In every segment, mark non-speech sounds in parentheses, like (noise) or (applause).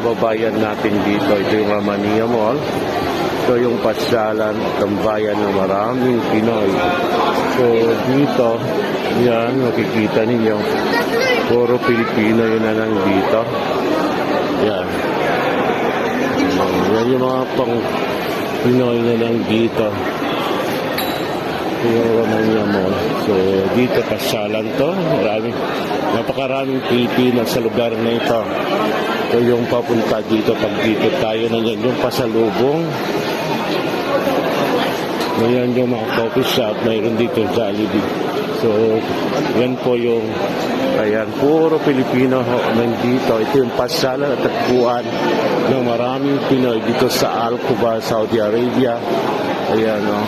kababayan natin dito. Ito yung Ramania Mall. Ito yung pasyalan at tambayan ng maraming Pinoy. So dito, yan, makikita ninyo. Puro Pilipino yun na lang dito. Yan. Yan yung mga pang Pinoy na lang dito. Ito yung Romania Mall. So, dito pasyalan to. Marami, napakaraming Pilipino sa lugar na ito. Ito yung papunta dito. Pag dito tayo na yan, yung pasalubong. Ngayon yung mga coffee shop, mayroon dito Jollibee. So, yan po yung, ayan, puro Pilipino ho, nandito. Ito yung pasyalan at tagpuan ng maraming Pinoy dito sa Al-Qubar, Saudi Arabia. Ayan, oh.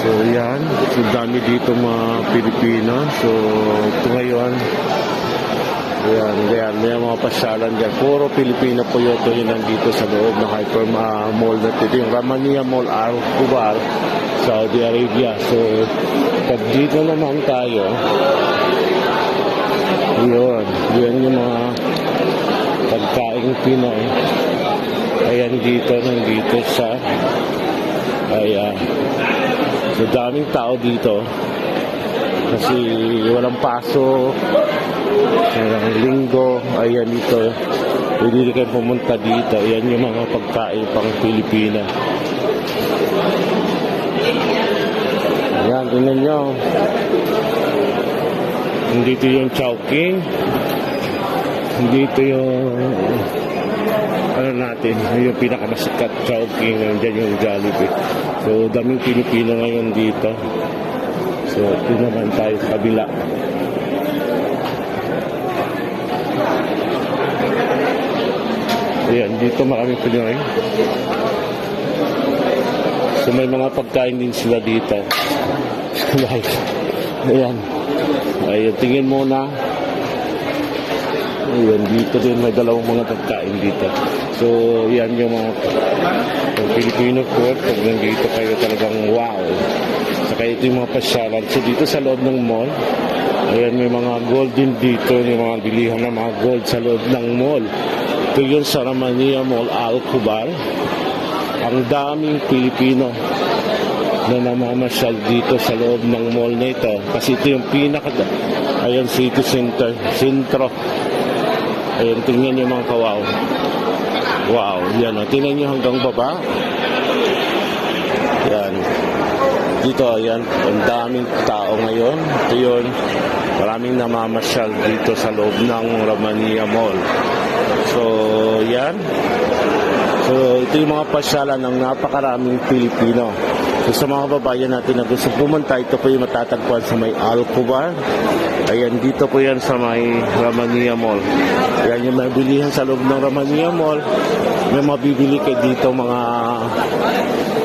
So, yan. So, dami dito mga Pilipino. So, ito ngayon, Ayan, ayan, may mga pasyalan dyan. Puro Pilipino po yun. Ito nandito sa loob ng Hyper uh, Mall na ito. Yung Ramania Mall, Al Kubar, Saudi Arabia. So, pag dito naman tayo, yun, yun yung mga pagkaing Pinoy. Ayan dito, nandito sa, ayan. So, daming tao dito. Kasi walang pasok, Linggo, ayan dito. Pwede kayo pumunta dito. Ayan yung mga pagkain pang Pilipina. Ayan, tingnan nyo. Dito yung Chowking. Dito yung ano natin, yung pinakamasikat Chowking. Nandiyan yung Jollibee. So, daming Pilipino ngayon dito. So, ito naman tayo sa kabila. Ayan, dito marami Pinoy. So may mga pagkain din sila dito. (laughs) Guys, ayan. Ayan, tingin muna. Ayan, dito din may dalawang mga pagkain dito. So, yan yung mga yung Filipino food. Pag nandito kayo talagang wow. Saka ito yung mga pasyalan. So, dito sa loob ng mall, ayan, may mga gold din dito. Yung mga bilihan ng mga gold sa loob ng mall. Ito yun sa Ramania Mall, Al-Kubar. Ang daming Pilipino na namamasyal dito sa loob ng mall na ito. Kasi ito yung pinaka... Ayan, city center. Sentro. Ayan, tingnan niyo mga kawaw. Wow, yan o. Tingnan niyo hanggang baba. Yan. Dito, ayan, ang daming tao ngayon. Ito yun, maraming namamasyal dito sa loob ng Ramania Mall. So, yan. So, ito yung mga pasyalan ng napakaraming Pilipino. So, sa mga babayan natin na gusto pumunta, ito po yung matatagpuan sa may Alcobar. Ayan, dito po yan sa may Ramania Mall. Yan yung may bilihan sa loob ng Ramania Mall. May mabibili kayo dito mga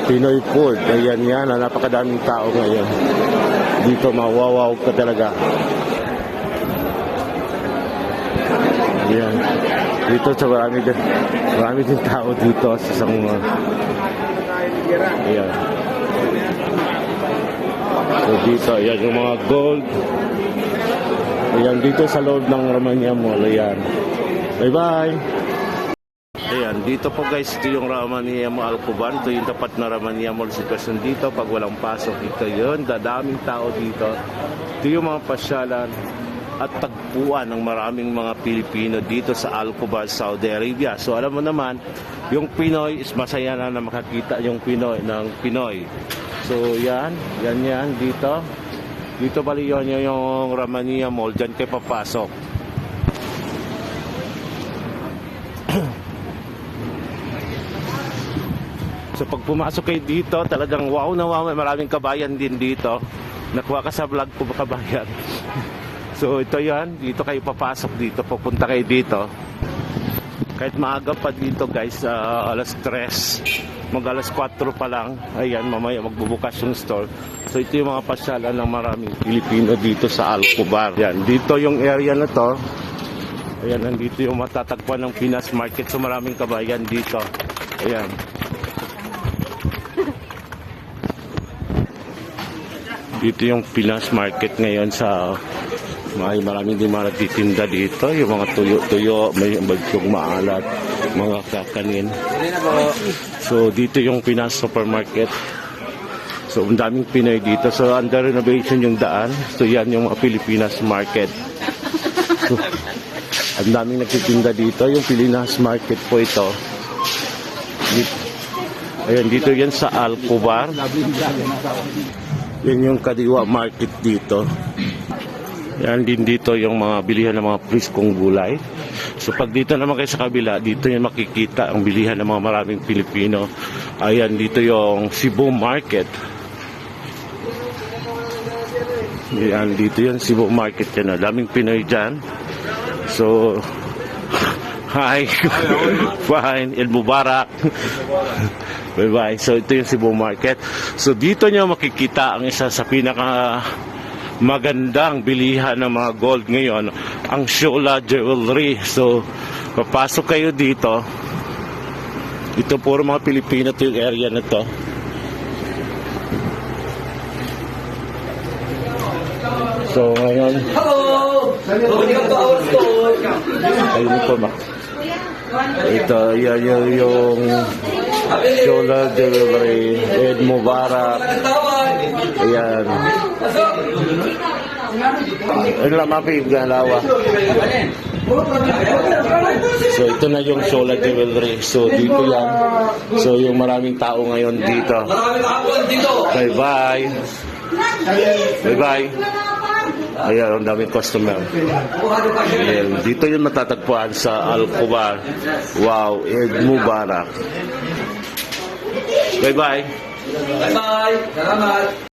Pinoy food. Ayan yan, napakadaming tao ngayon. Dito mawawaw ka talaga. Ayan. Dito sa marami din, marami din tao dito sa isang uh, Ayan. So dito, ayan yung mga gold. Ayan, dito sa loob ng Romania Mall. Ayan. Bye-bye. Ayan, dito po guys, ito yung Ramania Mall Alcuban. Ito yung tapat na Ramania Mall sitwasyon dito. Pag walang pasok, ito yun. Dadaming tao dito. Ito yung mga pasyalan at tagpuan ng maraming mga Pilipino dito sa Alcobar, Saudi Arabia. So alam mo naman, yung Pinoy is masaya na na makakita yung Pinoy ng Pinoy. So yan, yan yan dito. Dito bali yun yung Ramania Mall, dyan kayo papasok. (clears throat) So pag pumasok kayo dito, talagang wow na wow, may maraming kabayan din dito. Nakuha ka sa vlog ko kabayan. So ito yan, dito kayo papasok dito, pupunta kayo dito. Kahit maaga pa dito guys, ah, alas 3, mag alas 4 pa lang, ayan mamaya magbubukas yung store. So ito yung mga pasyalan ng maraming Pilipino dito sa Alcobar. Yan, dito yung area na to. Ayan, nandito yung matatagpuan ng Pinas Market. So maraming kabayan dito. Ayan. Dito yung Pinas Market ngayon sa May maraming din mga nagtitinda dito. Yung mga tuyo-tuyo, may bagkong maalat, mga kakanin. So, dito yung Pinas Supermarket. So, ang daming Pinoy dito. So, under renovation yung daan. So, yan yung mga Pilipinas Market. So, ang daming nagtitinda dito. Yung Pilipinas Market po ito. Dito. Ayan, dito yan sa Alcobar. Yan yung Kadiwa Market dito. Yan din dito yung mga bilihan ng mga priskong gulay. So pag dito naman kayo sa kabila, dito yan makikita ang bilihan ng mga maraming Pilipino. Ayan, dito yung Cebu Market. Yan, dito yan Cebu Market yan. Daming Pinoy dyan. So, (laughs) hi. (laughs) Fine. El Mubarak. (laughs) Bye-bye. So, ito yung Cebu Market. So, dito nyo makikita ang isa sa pinaka magandang bilihan ng mga gold ngayon, ang Shola Jewelry. So, papasok kayo dito. Ito puro mga Pilipino to yung area na to. So, ngayon, ayun po, mak. Ito, yan yung, yung Shola Jewelry, Ed Mubarak. Ayan. Lang mapig galawa. So ito na yung Shola Jewelry. So dito yan. So yung maraming tao ngayon dito. Bye bye. Bye bye. Ayan, ang daming customer. Ayan, dito yung matatagpuan sa Alcobar. Wow, Eid Mubarak. Bye bye. Bye-bye. Salamat.